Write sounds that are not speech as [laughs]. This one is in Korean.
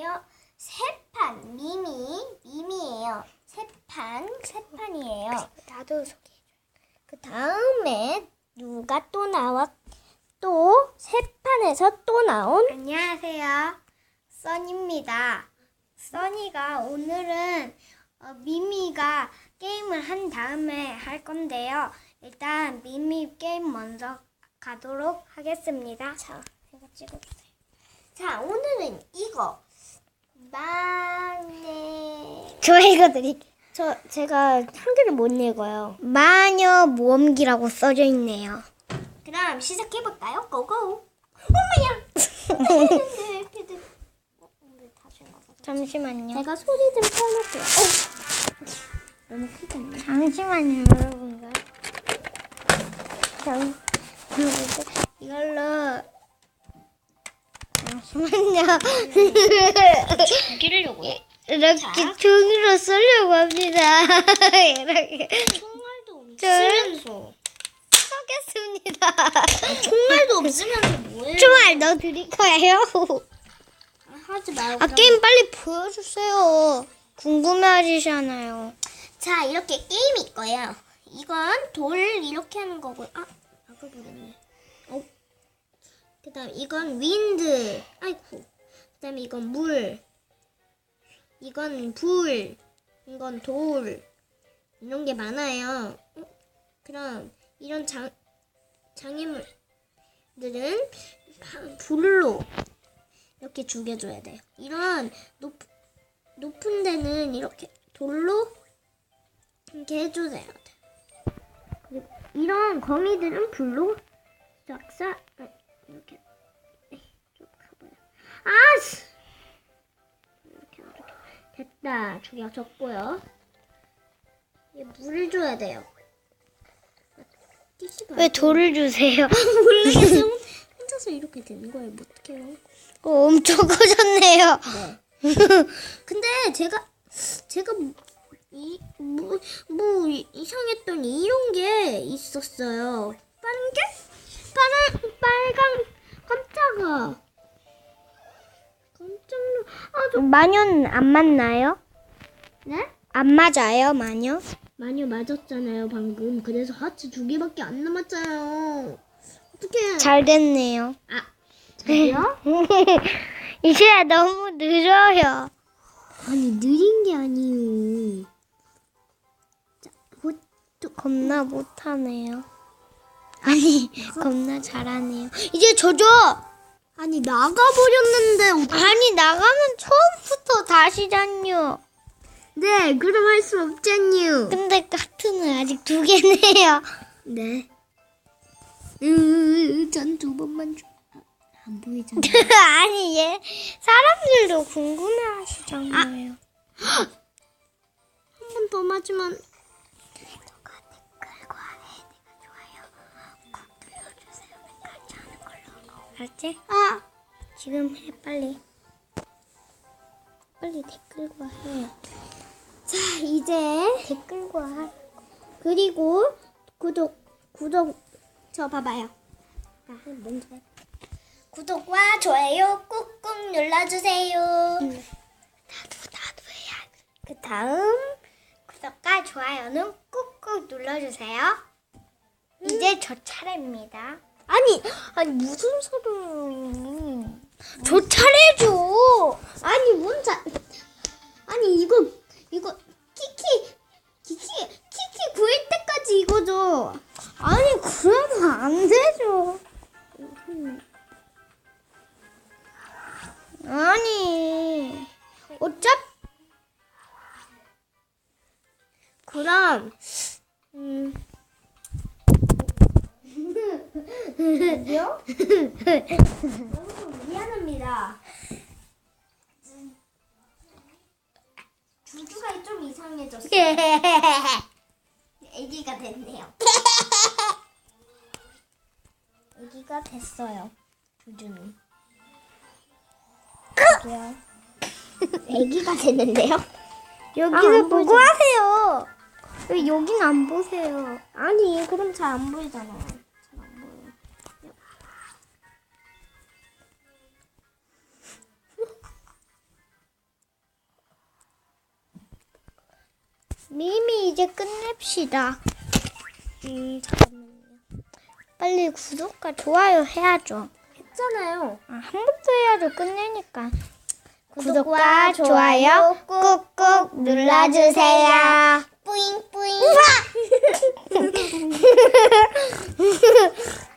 안녕하세요. 세판 미미 미미예요. 세판 세판이에요. 나도 소개. 그 다음에 누가 또 나와? 또 세판에서 또 나온 안녕하세요. 써니입니다. 써니가 오늘은 어, 미미가 게임을 한 다음에 할 건데요. 일단 미미 게임 먼저 가도록 하겠습니다. 자, 제가 찍어주세요. 자, 오늘은 이거 마네. 저 이거 드릴게요. 저 제가 한글을 못 읽어요. 마녀 모험기라고 써져 있네요. 그럼 시작해 볼까요? 고고. 엄마야. [laughs] 잠시만요. 제가 소리 좀 켜놓을게요. 어. 너무 크겠네. 잠시만요, 여러분들. 잠, 이걸로 잠시만요. 죽이려고요? 이렇게 자. 종이로 쓰려고 합니다. [laughs] 이렇게 총알도 없으면서. 쏘겠습니다. 총알도 없으면서 뭐예요? 총알 넣어 드릴 거예요. 하지 말고. 아 게임 빨리 보여주세요. 궁금해하시잖아요. 자, 이렇게 게임이 있고요. 이건 돌 이렇게 하는 거고요. 아, 아까 보냈네. 어. 그 다음 이건 윈드. 아이고. 그 다음에 이건 물. 이건 불. 이건 돌. 이런 게 많아요. 어? 그럼 이런 장 장애물들은 파- 불로 이렇게 죽여줘야 돼요. 이런 높 높은 데는 이렇게 돌로 이렇게 해주세요. 그리고 이런 거미들은 불로 싹싹 아, 이렇게. 아씨 이렇게 이렇게 됐다 죽여줬고요. 이제 물을 줘야 돼요. 왜 돌을 주세요? [laughs] 모르겠어요. 혼자서 이렇게 되는 거예요. 뭐 어떡해요. 어, 엄청 커졌네요. 네. [laughs] 근데 제가 제가 이 뭐 뭐 이상했던 이런 게 있었어요. 빠른 게 빨강 깜짝아. 깜짝 놀. 아 저 마녀는 안 맞나요? 네? 안 맞아요, 마녀? 많이 맞았잖아요 방금. 그래서 하트 두 개밖에 안 남았잖아요. 어떡해. 잘 됐네요. 아 저요? [laughs] 이제 너무 느려요. 아니 느린 게 아니에요. 자, 곧 겁나 못하네요. 아니, 겁나 잘하네요. 이제 저죠? 아니 나가버렸는데 어떡- 아니, 나가면 처음부터 다시잖요. 네 그럼 할 수 없잖요 근데 카트는 아직 두 개네요. 네 전 두 번만 줘. 아, 안 보이잖아 [laughs] 아니, 얘, 사람들도 궁금해 하시잖아요. 한 번 더 맞으면 알았지? 아 지금 해, 빨리. 빨리 댓글과 해. 자 이제 댓글과 하. 그리고 구독 구독 저 봐봐요 아 먼저 해. 구독과 좋아요 꾹꾹 눌러주세요 나도, 나도 해야 그 다음 구독과 좋아요는 꾹꾹 눌러주세요. 이제 저 차례입니다. 아니 아니 무슨 소리 저 차례죠. 아니 뭔자 아니 이거 이거 키키 키키 키키 구할 때까지 이거죠 아니 그러면 안 되죠. 아니 어차피 그럼 요? 여러분 [laughs] 미안합니다. 주주가 좀 이상해졌어요. 애기가 됐네요. 애기가 됐어요. 주주는. 여기요. 애기가 됐는데요? 여기를 아, 안 보고. 하세요. 왜 여긴 안 보세요? 아니 그럼 잘 안 보이잖아요. 미미 이제 끝냅시다. 음, 잠깐만요. 빨리 구독과 좋아요 해야죠. 했잖아요. 아, 한 번도 해야죠. 끝내니까. 구독과 좋아요 꾹꾹 눌러주세요. 뿌잉 뿌잉. [laughs] [laughs]